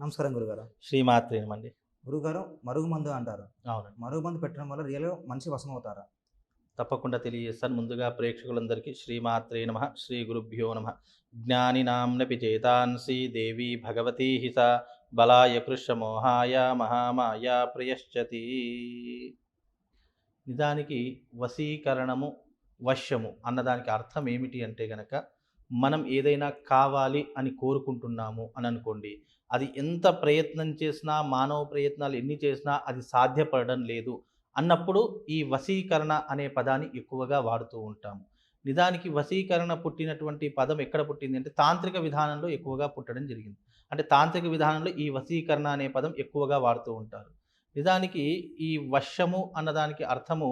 నమస్కారం గురుగారు. శ్రీమాత్రేనమండి గురుగారు మరుగుమందు అంటారు. అవునండి. మరుగుమందు పెట్టడం వల్ల రియల్గా మనిషి వశం అవుతారా? తప్పకుండా తెలియజేస్తాను. ముందుగా ప్రేక్షకులందరికీ శ్రీమాత్రే నమ శ్రీ గురుభ్యో నమ. జ్ఞానినాంనపి చేతాన్సి దేవి భగవతీ హిత బలాయ కృష్ణమోహాయ మహామాయ ప్రయశ్చతి. నిజానికి వశీకరణము వశ్యము అన్నదానికి అర్థం ఏమిటి అంటే గనక మనం ఏదైనా కావాలి అని కోరుకుంటున్నాము అని అనుకోండి అది ఎంత ప్రయత్నం చేసినా మానవ ప్రయత్నాలు ఎన్ని చేసినా అది సాధ్యపడడం లేదు అన్నప్పుడు ఈ వశీకరణ అనే పదాన్ని ఎక్కువగా వాడుతూ ఉంటాము. నిజానికి వశీకరణ పుట్టినటువంటి పదం ఎక్కడ పుట్టింది అంటే తాంత్రిక విధానంలో ఎక్కువగా పుట్టడం జరిగింది. అంటే తాంత్రిక విధానంలో ఈ వశీకరణ అనే పదం ఎక్కువగా వాడుతూ ఉంటారు. నిజానికి ఈ వశము అన్నదానికి అర్థము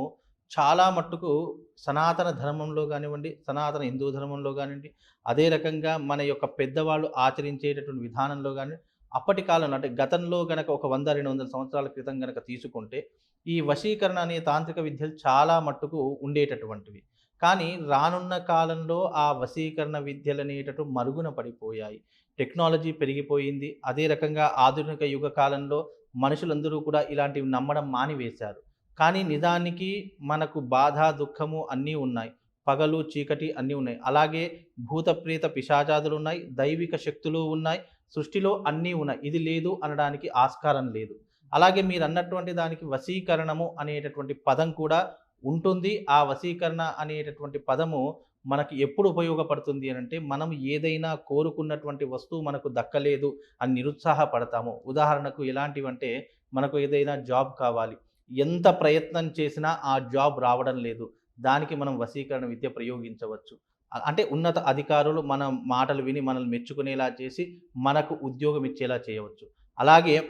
చాలా మట్టుకు సనాతన ధర్మంలో కానివ్వండి సనాతన హిందూ ధర్మంలో కానివ్వండి అదే రకంగా మన యొక్క పెద్దవాళ్ళు ఆచరించేటటువంటి విధానంలో కానివ్వండి అప్పటి కాలంలో అంటే గతంలో గనక ఒక వంద రెండు వందల సంవత్సరాల క్రితం గనక తీసుకుంటే ఈ వశీకరణ అనే తాంత్రిక విద్యలు చాలా మట్టుకు ఉండేటటువంటివి. కానీ రానున్న కాలంలో ఆ వశీకరణ విద్యలు అనేటటు మరుగున పడిపోయాయి. టెక్నాలజీ పెరిగిపోయింది. అదే రకంగా ఆధునిక యుగ కాలంలో మనుషులందరూ కూడా ఇలాంటివి నమ్మడం మానివేశారు. కానీ నిజానికి మనకు బాధ దుఃఖము అన్నీ ఉన్నాయి. పగలు చీకటి అన్నీ ఉన్నాయి. అలాగే భూతప్రేత పిశాచాదులు ఉన్నాయి. దైవిక శక్తులు ఉన్నాయి. సృష్టిలో అన్నీ ఉన్నాయి ఇది లేదు అనడానికి ఆస్కారం లేదు. అలాగే మీరు అన్నటువంటి దానికి వశీకరణము అనేటటువంటి పదం కూడా ఉంటుంది. ఆ వశీకరణ అనేటటువంటి పదము మనకి ఎప్పుడు ఉపయోగపడుతుంది అని అంటే మనం ఏదైనా కోరుకున్నటువంటి వస్తువు మనకు దక్కలేదు అని నిరుత్సాహపడతాము. ఉదాహరణకు ఎలాంటివంటే మనకు ఏదైనా జాబ్ కావాలి. ఎంత ప్రయత్నం చేసినా ఆ జాబ్ రావడం లేదు. దానికి మనం వశీకరణ విద్య ప్రయోగించవచ్చు. అంటే ఉన్నత అధికారులు మన మాటలు విని మనల్ని మెచ్చుకునేలా చేసి మనకు ఉద్యోగం ఇచ్చేలా చేయవచ్చు. అలాగే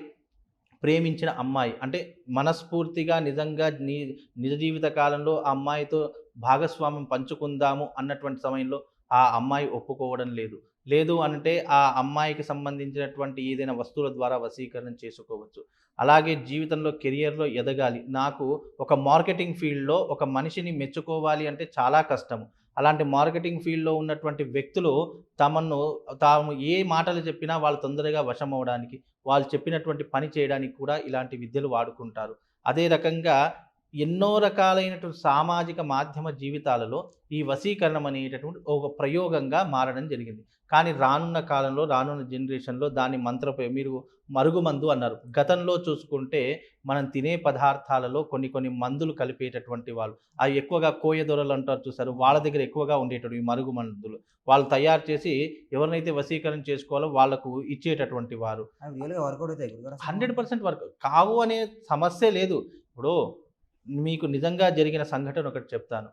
ప్రేమించిన అమ్మాయి అంటే మనస్ఫూర్తిగా నిజంగా నీ నిజ జీవిత కాలంలో ఆ అమ్మాయితో భాగస్వామ్యం పంచుకుందాము అన్నటువంటి సమయంలో ఆ అమ్మాయి ఒప్పుకోవడం లేదు. లేదు అంటే ఆ అమ్మాయికి సంబంధించినటువంటి ఏదైనా వస్తువుల ద్వారా వశీకరణ చేసుకోవచ్చు. అలాగే జీవితంలో కెరియర్లో ఎదగాలి. నాకు ఒక మార్కెటింగ్ ఫీల్డ్లో ఒక మనిషిని మెచ్చుకోవాలి అంటే చాలా కష్టం అలాంటి మార్కెటింగ్ ఫీల్డ్లో ఉన్నటువంటి వ్యక్తులు తమను తాము ఏ మాటలు చెప్పినా వాళ్ళు తొందరగా వశం అవడానికి వాళ్ళు చెప్పినటువంటి పని చేయడానికి కూడా ఇలాంటి విద్యలు వాడుకుంటారు. అదే రకంగా ఎన్నో రకాలైనటువంటి సామాజిక మాధ్యమ జీవితాలలో ఈ వశీకరణం అనేటటువంటి ఒక ప్రయోగంగా మారడం జరిగింది. కానీ రానున్న కాలంలో రానున్న జనరేషన్లో దాని మంత్ర మీరు మరుగుమందు అన్నారు. గతంలో చూసుకుంటే మనం తినే పదార్థాలలో కొన్ని కొన్ని మందులు కలిపేటటువంటి వాళ్ళు. అవి ఎక్కువగా కోయ దొరలు అంటారు చూసారు వాళ్ళ దగ్గర ఎక్కువగా ఉండేటటువంటి ఈ మరుగు మందులు. వాళ్ళు తయారు చేసి ఎవరినైతే వశీకరణ చేసుకోవాలో వాళ్ళకు ఇచ్చేటటువంటి వారు? Hundred percent work. కావు అనే సమస్య లేదు. ఇప్పుడు మీకు నిజంగా జరిగిన సంఘటన ఒకటి చెప్తాను.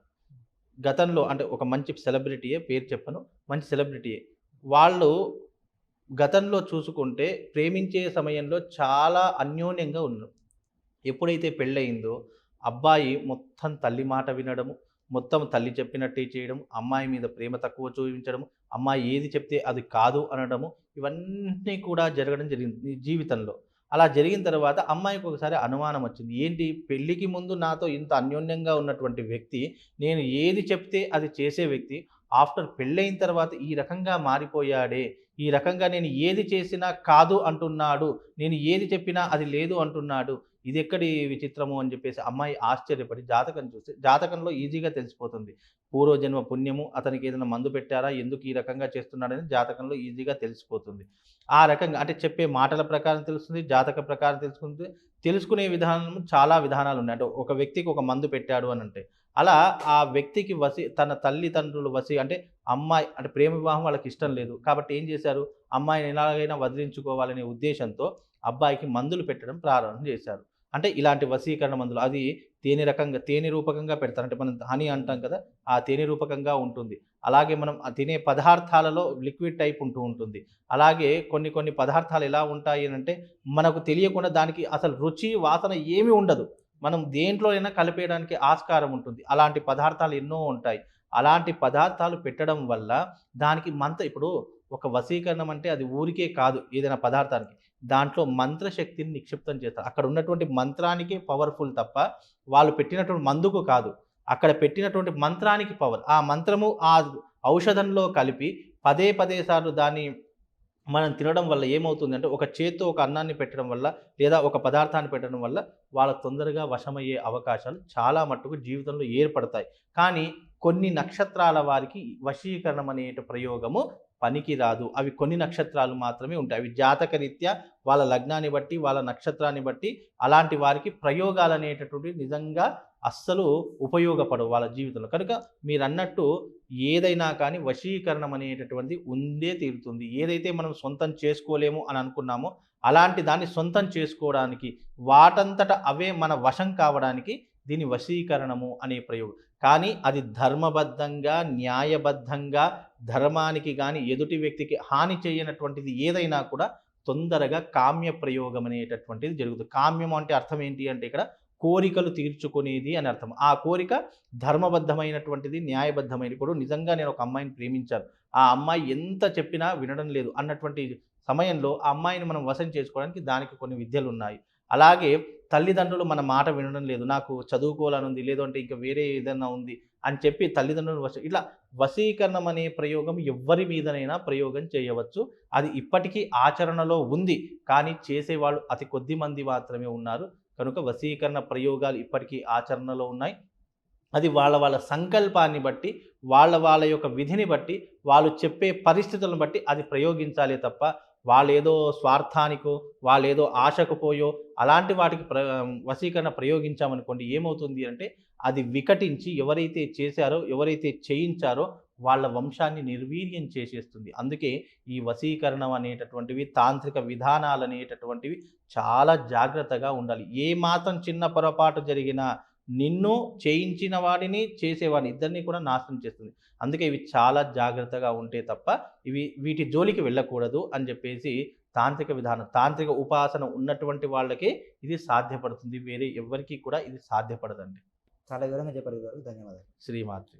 గతంలో అంటే ఒక మంచి సెలబ్రిటీయే పేరు చెప్పను. మంచి సెలబ్రిటీయే. వాళ్ళు గతంలో చూసుకుంటే ప్రేమించే సమయంలో చాలా అన్యోన్యంగా ఉన్నారు. ఎప్పుడైతే పెళ్ళయిందో అబ్బాయి మొత్తం తల్లి మాట వినడము మొత్తం తల్లి చెప్పినట్టే చేయడం అమ్మాయి మీద ప్రేమ తక్కువ చూపించడం అమ్మాయి ఏది చెప్తే అది కాదు అనడము ఇవన్నీ కూడా జరగడం జరిగింది జీవితంలో. అలా జరిగిన తర్వాత అమ్మాయికి ఒకసారి అనుమానం వచ్చింది. ఏంటి? పెళ్ళికి ముందు నాతో ఇంత అన్యోన్యంగా ఉన్నటువంటి వ్యక్తి నేను ఏది చెప్తే అది చేసే వ్యక్తి ఆఫ్టర్ పెళ్ళైన తర్వాత ఈ రకంగా మారిపోయాడే ఈ రకంగా నేను ఏది చేసినా కాదు అంటున్నాడు నేను ఏది చెప్పినా అది లేదు అంటున్నాడు ఇది ఎక్కడి విచిత్రము అని చెప్పేసి అమ్మాయి ఆశ్చర్యపడి జాతకం చూస్తే జాతకంలో ఈజీగా తెలిసిపోతుంది. పూర్వజన్మ పుణ్యము అతనికి ఏదైనా మందు పెట్టారా ఎందుకు ఈ రకంగా చేస్తున్నాడని జాతకంలో ఈజీగా తెలిసిపోతుంది. ఆ రకంగా అంటే చెప్పే మాటల ప్రకారం తెలుస్తుంది జాతక ప్రకారం తెలుసుకుంది తెలుసుకునే విధానం చాలా విధానాలు ఉన్నాయి. అంటే ఒక వ్యక్తికి ఒక మందు పెట్టాడు అని అంటే అలా ఆ వ్యక్తికి వసి తన తల్లిదండ్రులు వసి అంటే అమ్మాయి అంటే ప్రేమ వివాహం వాళ్ళకి ఇష్టం లేదు. కాబట్టి ఏం చేశారు? అమ్మాయిని ఎలాగైనా వదిలించుకోవాలనే ఉద్దేశంతో అబ్బాయికి మందులు పెట్టడం ప్రారంభం చేశారు. అంటే ఇలాంటి వసీకరణ మందులు అది తేనె రకంగా తేనె రూపకంగా పెడతారు. అంటే మనం హనీ అంటాం కదా ఆ తేనె రూపకంగా ఉంటుంది. అలాగే మనం తినే పదార్థాలలో లిక్విడ్ టైప్ ఉంటూ ఉంటుంది. అలాగే కొన్ని కొన్ని పదార్థాలు ఎలా ఉంటాయి అని అంటే మనకు తెలియకుండా దానికి అసలు రుచి వాసన ఏమీ ఉండదు. మనం దేంట్లోనైనా కలిపేయడానికి ఆస్కారం ఉంటుంది. అలాంటి పదార్థాలు ఎన్నో ఉంటాయి. అలాంటి పదార్థాలు పెట్టడం వల్ల దానికి మంత ఇప్పుడు ఒక వశీకరణం అంటే అది ఊరికే కాదు ఏదైనా పదార్థానికి. దాంట్లో మంత్రశక్తిని నిక్షిప్తం చేస్తారు. అక్కడ ఉన్నటువంటి మంత్రానికే పవర్ఫుల్ తప్ప వాళ్ళు పెట్టినటువంటి మందుకు కాదు. అక్కడ పెట్టినటువంటి మంత్రానికి పవర్. ఆ మంత్రము ఆ ఔషధంలో కలిపి పదే పదే సార్లు దాన్ని మనం తినడం వల్ల ఏమవుతుందంటే ఒక చేత్తో ఒక అన్నాన్ని పెట్టడం వల్ల లేదా ఒక పదార్థాన్ని పెట్టడం వల్ల వాళ్ళ తొందరగా వశమయ్యే అవకాశాలు చాలా మట్టుకు జీవితంలో ఏర్పడతాయి. కానీ కొన్ని నక్షత్రాల వారికి వశీకరణం అనేటి ప్రయోగము పనికి రాదు. అవి కొన్ని నక్షత్రాలు మాత్రమే ఉంటాయి. అవి జాతక రీత్యా వాళ్ళ లగ్నాన్ని బట్టి వాళ్ళ నక్షత్రాన్ని బట్టి అలాంటి వారికి ప్రయోగాలు అనేటటువంటి నిజంగా అస్సలు ఉపయోగపడవు వాళ్ళ జీవితంలో. కనుక మీరు అన్నట్టు ఏదైనా కానీ వశీకరణం అనేటటువంటిది ఉందే తీరుతుంది. ఏదైతే మనం సొంతం చేసుకోలేము అని అనుకున్నామో అలాంటి దాన్ని సొంతం చేసుకోవడానికి వాటంతట అవే మన వశం కావడానికి దీని వశీకరణము అనే ప్రయోగం. కానీ అది ధర్మబద్ధంగా న్యాయబద్ధంగా ధర్మానికి కానీ ఎదుటి వ్యక్తికి హాని చేయనటువంటిది ఏదైనా కూడా తొందరగా కామ్య ప్రయోగం అనేటటువంటిది జరుగుతుంది. కామ్యం అంటే అర్థం ఏంటి అంటే ఇక్కడ కోరికలు తీర్చుకునేది అని అర్థం. ఆ కోరిక ధర్మబద్ధమైనటువంటిది న్యాయబద్ధమైనది ఇప్పుడు నిజంగా నేను ఒక అమ్మాయిని ప్రేమించాను. ఆ అమ్మాయి ఎంత చెప్పినా వినడం లేదు. అన్నటువంటి సమయంలో ఆ అమ్మాయిని మనం వశం చేసుకోవడానికి దానికి కొన్ని విద్యలు ఉన్నాయి. అలాగే తల్లిదండ్రులు మన మాట వినడం లేదు నాకు చదువుకోవాలని ఉంది లేదంటే ఇంకా వేరే ఏదైనా ఉంది అని చెప్పి తల్లిదండ్రులు వశ ఇట్లా వశీకరణం అనే ప్రయోగం ఎవరి మీదనైనా ప్రయోగం చేయవచ్చు. అది ఇప్పటికీ ఆచరణలో ఉంది కానీ చేసేవాళ్ళు అతి కొద్ది మంది మాత్రమే ఉన్నారు. కనుక వశీకరణ ప్రయోగాలు ఇప్పటికీ ఆచరణలో ఉన్నాయి. అది వాళ్ళ వాళ్ళ సంకల్పాన్ని బట్టి వాళ్ళ వాళ్ళ యొక్క విధిని బట్టి వాళ్ళు చెప్పే పరిస్థితులను బట్టి అది ప్రయోగించాలి తప్ప వాళ్ళేదో స్వార్థానికో వాళ్ళేదో ఆశకు పోయో అలాంటి వాటికి ప్ర వశీకరణ ప్రయోగించామనుకోండి ఏమవుతుంది అంటే అది వికటించి ఎవరైతే చేశారో ఎవరైతే చేయించారో వాళ్ళ వంశాన్ని నిర్వీర్యం చేసేస్తుంది. అందుకే ఈ వశీకరణం అనేటటువంటివి తాంత్రిక విధానాలు అనేటటువంటివి చాలా జాగ్రత్తగా ఉండాలి. ఏ మాత్రం చిన్న పొరపాటు జరిగినా నిన్ను చేయించిన వాడిని చేసేవాడిని. ఇద్దరిని కూడా నాశనం చేస్తుంది. అందుకే ఇవి చాలా జాగ్రత్తగా ఉంటే తప్ప ఇవి వీటి జోలికి వెళ్ళకూడదు అని చెప్పేసి తాంత్రిక విధానం తాంత్రిక ఉపాసన ఉన్నటువంటి వాళ్ళకే ఇది సాధ్యపడుతుంది. వేరే ఎవరికి కూడా ఇది సాధ్యపడదండి. చాలా వివరంగా చెప్పారు ధన్యవాదాలు. శ్రీమాత్రి